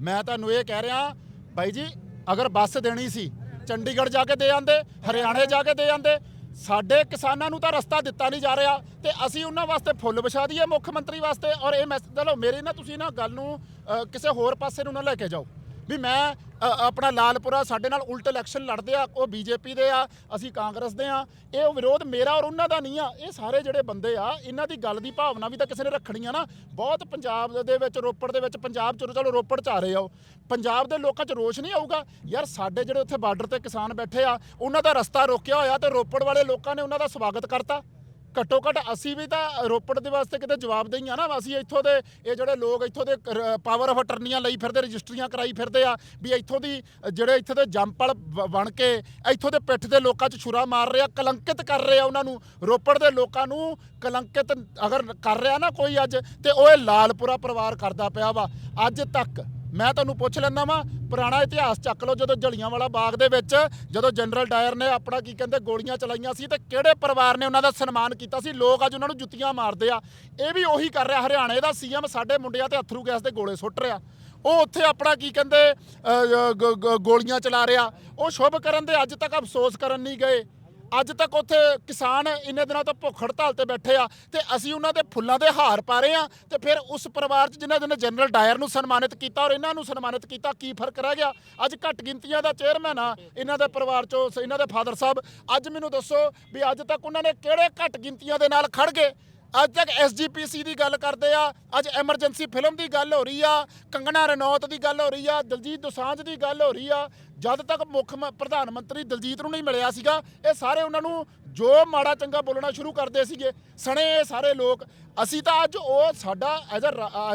ਮੈਂ ਤੁਹਾਨੂੰ ਇਹ ਕਹਿ ਰਿਹਾ ਬਾਈ ਜੀ ਅਗਰ ਬੱਸ ਦੇਣੀ ਸੀ ਚੰਡੀਗੜ੍ਹ ਜਾ ਕੇ ਦੇ ਆਂਦੇ ਹਰਿਆਣੇ ਜਾ ਕੇ ਦੇ ਆਂਦੇ ਸਾਡੇ ਕਿਸਾਨਾਂ ਨੂੰ ਤਾਂ ਰਸਤਾ ਦਿੱਤਾ ਨਹੀਂ ਜਾ ਰਿਹਾ ਤੇ ਅਸੀਂ ਉਹਨਾਂ ਵਾਸਤੇ ਫੁੱਲ ਵਿਛਾ ਦਈਏ ਮੁੱਖ ਮੰਤਰੀ ਵਾਸਤੇ ਔਰ ਇਹ ਮੈਸੇਜ ਚਲੋ ਮੇਰੀ ਨਾ ਤੁਸੀਂ ਨਾ ਗੱਲ ਨੂੰ ਅ, ਕਿਸੇ ਹੋਰ ਪਾਸੇ ਨੂੰ ਨਾ ਲੈ ਕੇ ਜਾਓ। ਵੀ ਮੈਂ ਆਪਣਾ ਲਾਲਪੁਰਾ ਸਾਡੇ ਨਾਲ ਉਲਟ ਇਲੈਕਸ਼ਨ ਲੜਦੇ ਆ, ਉਹ ਬੀਜੇਪੀ ਦੇ ਆ, ਅਸੀਂ ਕਾਂਗਰਸ ਦੇ ਆ, ਇਹ ਵਿਰੋਧ ਮੇਰਾ ਔਰ ਉਹਨਾਂ ਦਾ ਨਹੀਂ ਆ, ਇਹ ਸਾਰੇ ਜਿਹੜੇ ਬੰਦੇ ਆ, ਇਹਨਾਂ ਦੀ ਗੱਲ ਦੀ ਭਾਵਨਾ ਵੀ ਤਾਂ ਕਿਸੇ ਨੇ ਰੱਖਣੀ ਆ ਨਾ। ਬਹੁਤ ਪੰਜਾਬ ਦੇ ਵਿੱਚ, ਰੋਪੜ ਦੇ ਵਿੱਚ, ਪੰਜਾਬ ਚ ਚਲੋ ਰੋਪੜ ਚ ਆ ਰਹੇ ਆ ਉਹ। ਪੰਜਾਬ ਦੇ ਲੋਕਾਂ ਚ ਰੋਸ਼ ਨਹੀਂ ਆਊਗਾ? ਯਾਰ ਸਾਡੇ ਜਿਹੜੇ ਉੱਥੇ ਬਾਰਡਰ ਤੇ ਕਿਸਾਨ ਬੈਠੇ ਆ, ਉਹਨਾਂ ਦਾ ਰਸਤਾ ਰੋਕਿਆ ਹੋਇਆ ਤੇ ਰੋਪੜ ਵਾਲੇ ਲੋਕਾਂ ਨੇ ਉਹਨਾਂ ਦਾ ਸਵਾਗਤ ਕਰਤਾ। ਘੱਟੋ ਘੱਟ ਅਸੀਂ ਵੀ ਤਾਂ ਰੋਪੜ ਦੇ ਵਾਸਤੇ ਕਿਤੇ ਜਵਾਬ ਦੇਈ ਆ ਨਾ ਅਸੀਂ ਇੱਥੋਂ ਦੇ, ਇਹ ਜਿਹੜੇ ਲੋਕ ਇੱਥੋਂ ਦੇ ਪਾਵਰ ਆਫ ਅਟਰਨੀਆਂ ਲਈ ਫਿਰਦੇ, ਰਜਿਸਟਰੀਆਂ ਕਰਾਈ ਫਿਰਦੇ ਆ, ਵੀ ਇੱਥੋਂ ਦੀ ਜਿਹੜੇ ਇੱਥੋਂ ਦੇ ਜੰਪਲ ਬ- ਬਣ ਕੇ ਇੱਥੋਂ ਦੇ ਪਿੱਠ ਦੇ ਲੋਕਾਂ 'ਚ ਛੁਰਾ ਮਾਰ ਰਿਹਾ, ਕਲੰਕਿਤ ਕਰ ਰਿਹਾ ਉਹਨਾਂ ਨੂੰ, ਰੋਪੜ ਦੇ ਲੋਕਾਂ ਨੂੰ ਕਲੰਕਿਤ ਅਗਰ ਕਰ ਰਿਹਾ ਨਾ ਕੋਈ ਅੱਜ, ਤੇ ਉਹ ਇਹ ਲਾਲਪੁਰਾ ਪਰਿਵਾਰ ਕਰਦਾ ਪਿਆ ਵਾ, ਅੱਜ ਤੱਕ ਮੈਂ ਤੁਹਾਨੂੰ ਪੁੱਛ ਲੈਂਦਾ ਵਾਂ, ਪੁਰਾਣਾ ਇਤਿਹਾਸ ਚੱਕ ਲਓ ਜਦੋਂ ਜਲੀਆਂਵਾਲਾ ਬਾਗ ਦੇ ਵਿੱਚ ਜਦੋਂ ਜਨਰਲ ਡਾਇਰ ਨੇ ਆਪਣਾ ਕੀ ਕਹਿੰਦੇ, ਗੋਲੀਆਂ ਚਲਾਈਆਂ ਸੀ ਤੇ ਕਿਹੜੇ ਪਰਿਵਾਰ ਨੇ ਉਹਨਾਂ ਦਾ ਸਨਮਾਨ ਕੀਤਾ ਸੀ, ਲੋਕ ਅੱਜ ਉਹਨਾਂ ਨੂੰ ਜੁੱਤੀਆਂ ਮਾਰਦੇ ਆ। ਇਹ ਵੀ ਉਹੀ ਕਰ ਰਿਹਾ, ਹਰਿਆਣੇ ਦਾ ਸੀਐਮ ਸਾਡੇ ਮੁੰਡਿਆਂ ਤੇ ਅਥਰੂ ਗੈਸ ਦੇ ਗੋਲੇ ਸੁੱਟ ਰਿਹਾ। ਉਹ ਉੱਥੇ ਆਪਣਾ ਕੀ ਕਹਿੰਦੇ ਗ- ਗੋਲੀਆਂ ਚਲਾ ਰਿਹਾ। ਉਹ ਸ਼ੁਭ ਕਰਨ ਦੇ ਅੱਜ ਤੱਕ ਅਫਸੋਸ ਕਰਨ ਨਹੀਂ ਗਏ। ਅੱਜ ਤੱਕ ਉੱਥੇ ਕਿਸਾਨ ਇੰਨੇ ਦਿਨਾਂ ਤੋਂ ਭੁੱਖ ਹੜਤਾਲ ਤੇ ਬੈਠੇ ਆ ਤੇ ਅਸੀਂ ਉਹਨਾਂ ਦੇ ਫੁੱਲਾਂ ਦੇ ਹਾਰ ਪਾ ਰਹੇ ਆ ਤੇ ਫਿਰ ਉਸ ਪਰਿਵਾਰ 'ਚ ਜਿਨ੍ਹਾਂ ਨੇ ਜਨਰਲ ਡਾਇਰ ਨੂੰ ਸਨਮਾਨਿਤ ਕੀਤਾ ਔਰ ਇਹਨਾਂ ਨੂੰ ਸਨਮਾਨਿਤ ਕੀਤਾ, ਕੀ ਫ਼ਰਕ ਰਹਿ ਗਿਆ? ਅੱਜ ਘੱਟ ਗਿਣਤੀਆਂ ਦਾ ਚੇਅਰਮੈਨ ਆ ਇਹਨਾਂ ਦੇ ਪਰਿਵਾਰ 'ਚੋਂ ਸ- ਇਹਨਾਂ ਦੇ ਫਾਦਰ ਸਾਹਿਬ। ਅੱਜ ਮੈਨੂੰ ਦੱਸੋ ਵੀ ਅੱਜ ਤੱਕ ਉਹਨਾਂ ਨੇ ਕਿਹੜੇ ਘੱਟ ਗਿਣਤੀਆਂ ਦੇ ਨਾਲ ਖੜ ਗਏ? ਅੱਜ ਤੱਕ ਐਸਜੀਪੀਸੀ ਦੀ ਗੱਲ ਕਰਦੇ ਆ, ਅੱਜ ਐਮਰਜੈਂਸੀ ਫਿਲਮ ਦੀ ਗੱਲ ਹੋ ਰਹੀ ਆ, ਕੰਗਣਾ ਰਣੌਤ ਦੀ ਗੱਲ ਹੋ ਰਹੀ ਆ, ਦਲਜੀਤ ਦੋਸਾਂਝ ਦੀ ਗੱਲ ਹੋ ਰਹੀ ਆ, ਜਦ ਤੱਕ ਮੁੱਖ ਮ- ਪ੍ਰਧਾਨ ਮੰਤਰੀ ਦਲਜੀਤ ਨੂੰ ਨਹੀਂ ਮਿਲਿਆ ਸੀਗਾ, ਇਹ ਸਾਰੇ ਉਹਨਾਂ ਨੂੰ ਜੋ ਮਾੜਾ ਚੰਗਾ ਬੋਲਣਾ ਸ਼ੁਰੂ ਕਰਦੇ ਸੀਗੇ, ਸਣੇ ਇਹ ਸਾਰੇ ਲੋਕ, ਅਸੀਂ ਤਾਂ ਅੱਜ ਉਹ ਸਾਡਾ ਐਜ਼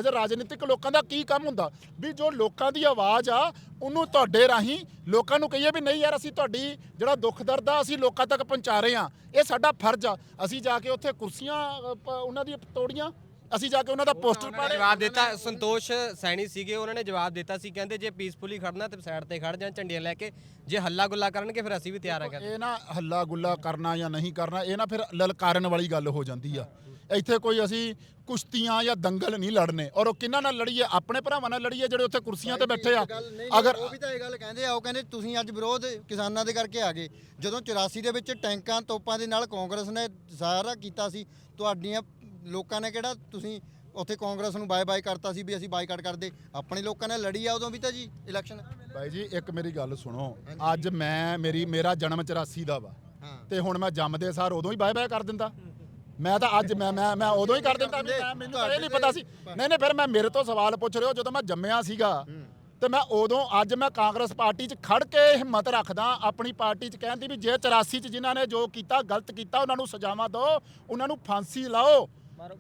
ਅ ਰਾਜਨੀਤਿਕ ਲੋਕਾਂ ਦਾ ਕੀ ਕੰਮ ਹੁੰਦਾ? ਵੀ ਜੋ ਲੋਕਾਂ ਦੀ ਆਵਾਜ਼ ਆ, ਉਹਨੂੰ ਤੁਹਾਡੇ ਰਾਹੀਂ ਲੋਕਾਂ ਨੂੰ ਕਹੀਏ ਵੀ ਨਹੀਂ ਯਾਰ, ਅਸੀਂ ਤੁਹਾਡੀ ਜਿਹੜਾ ਦੁੱਖ ਦਰਦ ਆ, ਅਸੀਂ ਲੋਕਾਂ ਤੱਕ ਪਹੁੰਚਾ ਰਹੇ ਆ ਇਹ ਸਾਡਾ ਫਰਜ਼ ਆ। ਅਸੀਂ ਜਾ ਕੇ ਉੱਥੇ ਕੁਰਸੀਆਂ ਉਹਨਾਂ ਦੀਆਂ ਤੋੜੀਆਂ ਅਸੀਂ ਜਾ ਕੇ ਉਹਨਾਂ ਦਾ ਪੋਸਟਰ ਪਾੜੇ ਜਵਾਬ ਦਿੱਤਾ ਸੰਤੋਸ਼ ਸੈਣੀ ਸੀਗੇ ਉਹਨਾਂ ਨੇ ਜਵਾਬ ਦਿੱਤਾ ਸੀ ਕਹਿੰਦੇ ਜੇ ਪੀਸਫੁਲੀ ਖੜਨਾ ਤੇ ਸਾਈਡ ਤੇ ਖੜ ਜਾਣ ਝੰਡੀਆਂ ਲੈ ਕੇ ਜੇ ਹੱਲਾ ਗੁੱਲਾ ਕਰਨਗੇ ਫਿਰ ਅਸੀਂ ਵੀ ਤਿਆਰ ਆ ਇਹ ਨਾ ਹੱਲਾ ਗੁੱਲਾ ਕਰਨਾ ਜਾਂ ਨਹੀਂ ਕਰਨਾ ਇਹ ਨਾ ਫਿਰ ਲਲਕਾਰਨ ਵਾਲੀ ਗੱਲ ਹੋ ਜਾਂਦੀ ਆ। ਇੱਥੇ ਕੋਈ ਅਸੀਂ ਕੁਸ਼ਤੀਆਂ ਜਾਂ ਦੰਗਲ ਨਹੀਂ ਲੜਨੇ ਔਰ ਉਹ ਕਿਹਨਾਂ ਨਾਲ ਲੜੀਏ? ਆਪਣੇ ਭਰਾਵਾਂ ਨਾਲ ਲੜੀਏ ਜਿਹੜੇ ਉੱਥੇ ਕੁਰਸੀਆਂ ਤੇ ਬੈਠੇ ਆ। ਅਗਰ ਅਗਰ ਉਹ ਵੀ ਤਾਂ ਇਹ ਗੱਲ ਕਹਿੰਦੇ ਆ ਉਹ ਕਹਿੰਦੇ ਤੁਸੀਂ ਅੱਜ ਵਿਰੋਧ ਕਿਸਾਨਾਂ ਦੇ ਕਰਕੇ ਆ ਗਏ। ਜਦੋਂ 84 ਦੇ ਵਿੱਚ ਟੈਂਕਾਂ ਤੋਪਾਂ ਦੇ ਨਾਲ ਕਾਂਗਰਸ ਨੇ ਸਾਰਾ ਕੀਤਾ ਸੀ ਤੁਹਾਡੀਆਂ ਲੋਕਾਂ ਨੇ ਕਿਹੜਾ ਤੁਸੀਂ ਉੱਥੇ ਕਾਂਗਰਸ ਨੂੰ ਬਾਏ ਬਾਏ ਕਰਤਾ ਸੀ ਵੀ ਅਸੀਂ ਬਾਈਕਾਟ ਕਰਦੇ? ਆਪਣੇ ਲੋਕਾਂ ਨੇ ਲੜੀ ਆ ਉਦੋਂ ਵੀ ਤਾਂ ਜੀ ਇਲੈਕਸ਼ਨ ਬਾਈ ਜੀ ਇੱਕ ਮੇਰੀ ਗੱਲ ਸੁਣੋ। ਅੱਜ ਮੈਂ ਮੇਰੀ ਮੇਰਾ ਜਨਮ 84 ਦਾ ਵਾ। ਤੇ ਹੁਣ ਮੈਂ ਜੰਮਦੇ ਸਾਰ ਉਦੋਂ ਹੀ ਬਾਏ ਬਾਏ ਕਰ ਦਿੰਦਾ। ਮੈਂ ਤਾਂ ਅੱਜ ਮੈਂ ਮੈਂ ਮੈਂ ਉਦੋਂ ਹੀ ਕਰ ਦਿੰਦਾ। ਮੈਨੂੰ ਤਾਂ ਇਹ ਨਹੀਂ ਪਤਾ ਸੀ। ਨਹੀਂ ਨਹੀਂ ਫਿਰ ਮੈਂ ਮੇਰੇ ਤੋਂ ਸਵਾਲ ਪੁੱਛ ਰਹੇ ਹੋ ਜਦੋਂ ਮੈਂ ਜੰਮਿਆ ਸੀਗਾ ਤੇ ਮੈਂ ਉਦੋਂ ਅੱਜ ਮੈਂ ਕਾਂਗਰਸ ਪਾਰਟੀ 'ਚ ਖੜ ਕੇ ਹਿੰਮਤ ਰੱਖਦਾ ਆਪਣੀ ਪਾਰਟੀ 'ਚ ਕਹਿੰਦੀ ਵੀ ਜੇ 84 'ਚ ਜਿਨ੍ਹਾਂ ਨੇ ਜੋ ਕੀਤਾ ਗਲਤ ਕੀਤਾ ਉਹਨਾਂ ਨੂੰ ਸਜ਼ਾਵਾਂ ਦਿਓ ਉਹਨਾਂ ਨੂੰ ਫਾਂਸੀ ਲਾਓ।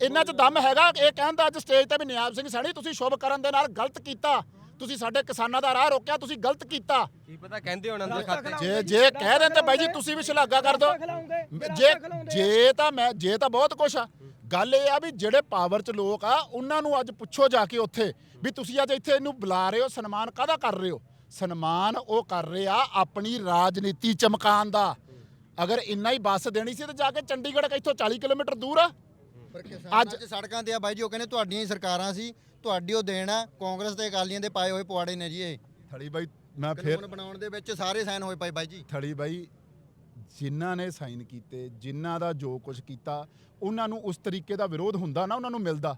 ਇਹਨਾਂ 'ਚ ਦਮ ਹੈਗਾ ਇਹ ਕਹਿੰਦਾ ਅੱਜ ਸਟੇਜ ਤੇ ਵੀ ਨਿਆਬ ਸਿੰਘ ਸੈਣੀ ਤੁਸੀਂ ਸ਼ੁਭ ਕਰਨ ਦੇ ਨਾਲ ਗਲਤ ਕੀਤਾ। ਤੁਸੀਂ ਸਾਡੇ ਕਿਸਾਨਾਂ ਦਾ ਰਾਹ ਰੋਕਿਆ ਤੁਸੀਂ ਗਲਤ ਕੀਤਾ। ਕੀ ਪਤਾ ਕਹਿੰਦੇ ਹੋਣ ਅੰਦਰ ਖਾਤੇ। ਜੇ ਜੇ ਕਹਿ ਦਿੰਦੇ ਬਾਈ ਜੀ ਤੁਸੀਂ ਵੀ ਸ਼ਲਾਘਾ ਕਰ ਖਿਲਾਉਂਗੇ, ਜੇ ਜੇ ਤਾਂ ਮੈਂ ਜੇ ਤਾਂ ਬਹੁਤ ਕੁਛ ਆ ਗੱਲ ਇਹ ਆ ਵੀ ਜਿਹੜੇ ਪਾਵਰ 'ਚ ਲੋਕ ਆ ਉਹਨਾਂ ਨੂੰ ਅੱਜ ਪੁੱਛੋ ਜਾ ਕੇ ਉੱਥੇ ਵੀ ਤੁਸੀਂ ਅੱਜ ਇੱਥੇ ਇਹਨੂੰ ਬੁਲਾ ਰਹੇ ਹੋ ਸਨਮਾਨ ਕਾਹਦਾ ਕਰ ਰਹੇ ਹੋ? ਸਨਮਾਨ ਉਹ ਕਰ ਰਹੇ ਆ ਆਪਣੀ ਰਾਜਨੀਤੀ ਚਮਕਾਉਣ ਦਾ। ਅਗਰ ਇੰਨਾ ਹੀ ਬੱਸ ਦੇਣੀ ਸੀ ਤਾਂ ਜਾ ਕੇ ਚੰਡੀਗੜ੍ਹ ਇੱਥੋਂ 40 ਕਿਲੋਮੀਟਰ ਦੂਰ ਆ। 'ਚ ਸੜਕਾਂ ਤੇ ਆ ਬਾਈ ਜੀ ਉਹ ਕਹਿੰਦੇ ਤੁਹਾਡੀਆਂ ਹੀ ਸਰਕਾਰਾਂ ਸੀ ਤੁਹਾਡੀ ਉਹ ਦੇਣ ਆ ਕਾਂਗਰਸ ਤੇ ਅਕਾਲੀਆਂ ਦੇ ਪਾਏ ਹੋਏ ਪੁਆੜੇ ਨੇ ਜੀ ਇਹ। ਥੜੀ ਬਾਈ ਮੈਂ ਫਿਰ ਕਾਨੂੰਨ ਬਣਾਉਣ ਦੇ ਵਿੱਚ ਸਾਰੇ ਸਾਈਨ ਹੋਏ ਪਏ ਬਾਈ ਜੀ। ਥੜੀ ਬਾਈ ਜਿਨ੍ਹਾਂ ਨੇ ਸਾਈਨ ਕੀਤੇ ਜਿਨ੍ਹਾਂ ਦਾ ਜੋ ਕੁਝ ਕੀਤਾ ਉਹਨਾਂ ਨੂੰ ਉਸ ਤਰੀਕੇ ਦਾ ਵਿਰੋਧ ਹੁੰਦਾ ਨਾ ਉਹਨਾਂ ਨੂੰ ਮਿਲਦਾ।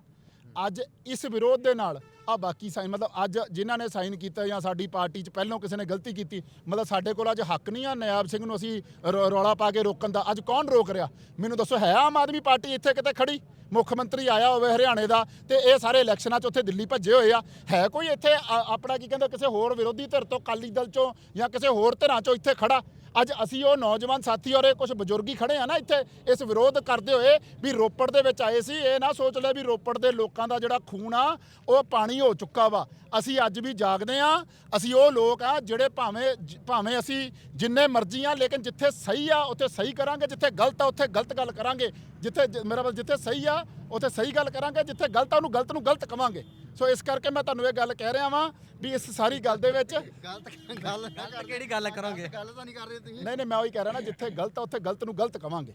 ਅੱਜ ਇਸ ਵਿਰੋਧ ਦੇ ਨਾਲ ਆ ਬਾਕੀ ਸਾਈਨ ਮਤਲਬ ਅੱਜ ਜਿਨ੍ਹਾਂ ਨੇ ਸਾਈਨ ਕੀਤਾ ਜਾਂ ਸਾਡੀ ਪਾਰਟੀ 'ਚ ਪਹਿਲਾਂ ਕਿਸੇ ਨੇ ਗਲਤੀ ਕੀਤੀ, ਮਤਲਬ ਸਾਡੇ ਕੋਲ ਅੱਜ ਹੱਕ ਨਹੀਂ ਆ ਨਿਆਬ ਸਿੰਘ ਨੂੰ ਅਸੀਂ ਰੌ- ਰੌਲਾ ਪਾ ਕੇ ਰੋਕਣ ਦਾ। ਅੱਜ ਕੌਣ ਰੋਕ ਰਿਹਾ? ਮੈਨੂੰ ਦੱਸੋ, ਹੈ ਆਮ ਆਦਮੀ ਪਾਰਟੀ ਇੱਥੇ ਕਿਤੇ ਖੜੀ? ਮੁੱਖ ਮੰਤਰੀ ਆਇਆ ਹੋਵੇ ਹਰਿਆਣੇ ਦਾ ਤੇ ਇਹ ਸਾਰੇ ਇਲੈਕਸ਼ਨਾਂ 'ਚ ਉੱਥੇ ਦਿੱਲੀ ਭੱਜੇ ਹੋਏ ਆ। ਹੈ ਕੋਈ ਇੱਥੇ ਆ- ਆਪਣਾ ਕੀ ਕਹਿੰਦੇ, ਕਿਸੇ ਹੋਰ ਵਿਰੋਧੀ ਧਿਰ ਤੋਂ ਅਕਾਲੀ ਦਲ 'ਚੋਂ ਜਾਂ ਕਿਸੇ ਹੋਰ ਧਿਰਾਂ 'ਚੋਂ ਇੱਥੇ ਖੜਾ? ਅੱਜ ਅਸੀਂ ਉਹ ਨੌਜਵਾਨ ਸਾਥੀ ਔਰ ਇਹ ਕੁਝ ਬਜ਼ੁਰਗੀ ਖੜੇ ਆ ਨਾ ਇੱਥੇ, ਇਸ ਵਿਰੋਧ ਕਰਦੇ ਹੋਏ ਵੀ ਰੋਪੜ ਦੇ ਵਿੱਚ ਆਏ ਸੀ। ਇਹ ਨਾ ਸੋਚ ਲੈ ਵੀ ਰੋਪੜ ਦੇ ਲੋਕਾਂ ਦਾ ਜਿਹੜਾ ਖੂਨ ਆ, ਉਹ ਪਾਣੀ ਹੋ ਚੁੱਕਾ ਵਾ। ਅਸੀਂ ਅੱਜ ਵੀ ਜਾਗਦੇ ਆ, ਅਸੀਂ ਉਹ ਲੋਕ ਆ ਜਿਹੜੇ ਭਾਵੇਂ ਭਾਵੇਂ ਅਸੀਂ ਜਿੰਨੇ ਮਰਜ਼ੀ ਆ, ਲੇਕਿਨ ਜਿੱਥੇ ਸਹੀ ਆ, ਉੱਥੇ ਸਹੀ ਕਰਾਂਗੇ, ਜਿੱਥੇ ਗਲਤ ਆ, ਉੱਥੇ ਗਲਤ ਗੱਲ ਕਰਾਂਗੇ। ਜਿੱਥੇ ਜ- ਮੇਰਾ ਮਤਲਬ ਜਿੱਥੇ ਸਹੀ ਆ ਉੱਥੇ ਸਹੀ ਗੱਲ ਕਰਾਂਗੇ ਜਿੱਥੇ ਗਲਤ ਆ ਉਹਨੂੰ ਗਲਤ ਨੂੰ ਗਲਤ ਕਵਾਂਗੇ। ਸੋ ਇਸ ਕਰਕੇ ਮੈਂ ਤੁਹਾਨੂੰ ਇਹ ਗੱਲ ਕਹਿ ਰਿਹਾ ਵਾਂ ਵੀ ਇਸ ਸਾਰੀ ਗੱਲ ਦੇ ਵਿੱਚ ਗਲਤ ਗੱਲ ਨਾ ਤਾਂ ਕਿਹੜੀ ਗੱਲ ਕਰੋਗੇ? ਗੱਲ ਤਾਂ ਨਹੀਂ ਕਰ ਰਹੇ ਤੁਸੀਂ ਨਹੀਂ ਨਹੀਂ ਮੈਂ ਉਹੀ ਕਹਿ ਰਿਹਾ ਨਾ ਜਿੱਥੇ ਗਲਤ ਆ ਉੱਥੇ ਗਲਤ ਨੂੰ ਗਲਤ ਕਵਾਂਗੇ।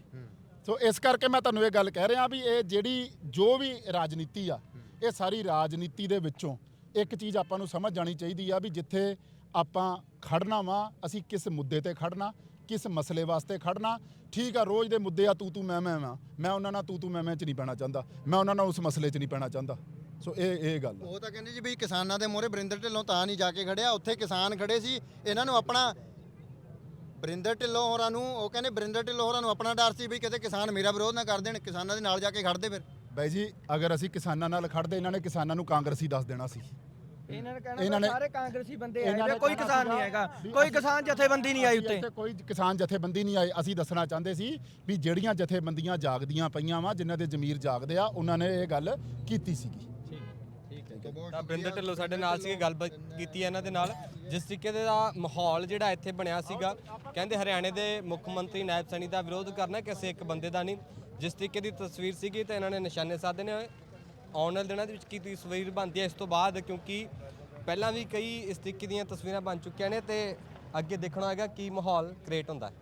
ਸੋ ਇਸ ਕਰਕੇ ਮੈਂ ਤੁਹਾਨੂੰ ਇਹ ਗੱਲ ਕਹਿ ਰਿਹਾ ਵੀ ਇਹ ਜਿਹੜੀ ਜੋ ਵੀ ਰਾਜਨੀਤੀ ਆ ਇਹ ਸਾਰੀ ਰਾਜਨੀਤੀ ਦੇ ਵਿੱਚੋਂ ਇੱਕ ਚੀਜ਼ ਆਪਾਂ ਨੂੰ ਸਮਝ ਜਾਣੀ ਚਾਹੀਦੀ ਆ ਵੀ ਜਿੱਥੇ ਆਪਾਂ ਖੜਨਾ ਵਾ ਅਸੀਂ ਕਿਸ ਮੁੱਦੇ ਤੇ ਖੜਨਾ ਕਿਸ ਮਸਲੇ ਵਾਸਤੇ ਖੜਨਾ ਠੀਕ ਆ ਰੋਜ਼ ਦੇ ਮੁੱਦੇ ਆ ਤੂੰ ਤੂੰ ਮੈਂ ਮੈਂ ਵਾਂ ਮੈਂ ਉਹਨਾਂ ਨਾਲ ਤੂੰ ਤੂੰ ਮੈਂ ਮੈਂ ਚ ਨਹੀਂ ਪੈਣਾ ਚਾਹੁੰਦਾ। ਮੈਂ ਉਹਨਾਂ ਨਾਲ ਉਸ ਮਸਲੇ ਚ ਨਹੀਂ ਪੈਣਾ ਚਾਹੁੰਦਾ। ਸੋ ਇਹ ਇਹ ਗੱਲ ਆ। ਉਹ ਤਾਂ ਕਹਿੰਦੇ ਜੀ ਵੀ ਕਿਸਾਨਾਂ ਦੇ ਮੋਹਰੇ ਬਰਿੰਦਰ ਢਿੱਲੋਂ ਤਾਂ ਨਹੀਂ ਜਾ ਕੇ ਖੜਿਆ। ਉੱਥੇ ਕਿਸਾਨ ਖੜੇ ਸੀ। ਇਹਨਾਂ ਨੂੰ ਆਪਣਾ ਬਰਿੰਦਰ ਢਿੱਲੋਂ ਹੋਰਾਂ ਨੂੰ ਉਹ ਕਹਿੰਦੇ ਬਰਿੰਦਰ ਢਿੱਲੋਂ ਹੋਰਾਂ ਨੂੰ ਆਪਣਾ ਡਰ ਸੀ ਵੀ ਕਿਤੇ ਕਿਸਾਨ ਮੇਰਾ ਵਿਰੋਧ ਨਾ ਕਰ ਦੇਣ। ਕਿਸਾਨਾਂ ਦੇ ਨਾਲ ਜਾ ਕੇ ਖੜਦੇ ਫਿਰ। ਬਾਈ ਜੀ ਅਗਰ ਅਸੀਂ ਕਿਸਾਨਾਂ ਨਾਲ ਖੜਦੇ ਇਹਨਾਂ ਨੇ ਕਿਸਾਨਾਂ ਨੂੰ ਕਾਂਗਰਸੀ ਦੱਸ ਦੇਣਾ ਸੀ। ਇਹਨਾਂ ਨੇ ਇਹਨਾਂ ਕਹਿਣਾ ਨੇ- ਸਾਰੇ ਕਾਂਗਰਸੀ ਬੰਦੇ ਇਹਨਾਂ ਆਏ ਨੇ ਨੇ ਕੋਈ ਕਹਿਣਾ ਕਿਸਾਨ ਸੀਗਾ ਨਹੀਂ ਹੈਗਾ ਵੀ ਕੋਈ ਅਸੀਂ- ਕਿਸਾਨ ਜਥੇਬੰਦੀ ਨਹੀਂ ਆਈ ਉੱਤੇ। ਇੱਥੇ ਕੋਈ ਕਿਸਾਨ ਜਥੇਬੰਦੀ ਨਹੀਂ ਆਈ ਅਸੀਂ ਦੱਸਣਾ ਚਾਹੁੰਦੇ ਸੀ ਵੀ ਜਿਹੜੀਆਂ ਜਥੇਬੰਦੀਆਂ ਜਾਗਦੀਆਂ ਪਈਆਂ ਵਾ ਜਿਨ੍ਹਾਂ ਦੇ ਜ਼ਮੀਰ ਜਾਗਦੇ ਆ ਉਹਨਾਂ ਨੇ ਇਹ ਗੱਲ ਕੀਤੀ ਸੀਗੀ। ਤਾਂ ਬ੍ਰਿੰਦਰ ਢਿੱਲੋਂ ਸਾਡੇ ਨਾਲ ਸੀਗੇ ਗੱਲਬਾਤ ਕੀਤੀ ਹੈ ਇਹਨਾਂ ਦੇ ਨਾਲ। ਜਿਸ ਤਰੀਕੇ ਦੇ ਦਾ ਮਾਹੌਲ ਜਿਹੜਾ ਇੱਥੇ ਬਣਿਆ ਸੀਗਾ ਕਹਿੰਦੇ ਹਰਿਆਣੇ ਦੇ ਮੁੱਖ ਮੰਤਰੀ ਨਾਇਬ ਸੈਣੀ ਦਾ ਵਿਰੋਧ ਕਰਨਾ ਕਿਸੇ ਇੱਕ ਬੰਦੇ ਦਾ ਨਹੀਂ। ਜਿਸ ਤਰੀਕੇ ਦੀ ਤਸਵੀਰ ਸੀਗੀ ਤਾਂ ਇਹਨਾਂ ਨੇ ਨਿਸ਼ਾਨੇ ਸਾਧੇ ਨੇ ਆਉਣ ਵਾਲੇ ਦਿਨਾਂ ਦੇ ਵਿੱਚ ਕੀ ਤਸਵੀਰ ਬਣਦੀ ਹੈ ਇਸ ਤੋਂ ਬਾਅਦ? ਕਿਉਂਕਿ ਪਹਿਲਾਂ ਵੀ ਕਈ ਇਸ ਤਰੀਕੇ ਦੀਆਂ ਤਸਵੀਰਾਂ ਬਣ ਚੁੱਕੀਆਂ ਨੇ ਤੇ ਅੱਗੇ ਦੇਖਣਾ ਹੋਏਗਾ ਕੀ ਮਾਹੌਲ ਕ੍ਰੀਏਟ ਹੁੰਦਾ ਹੈ।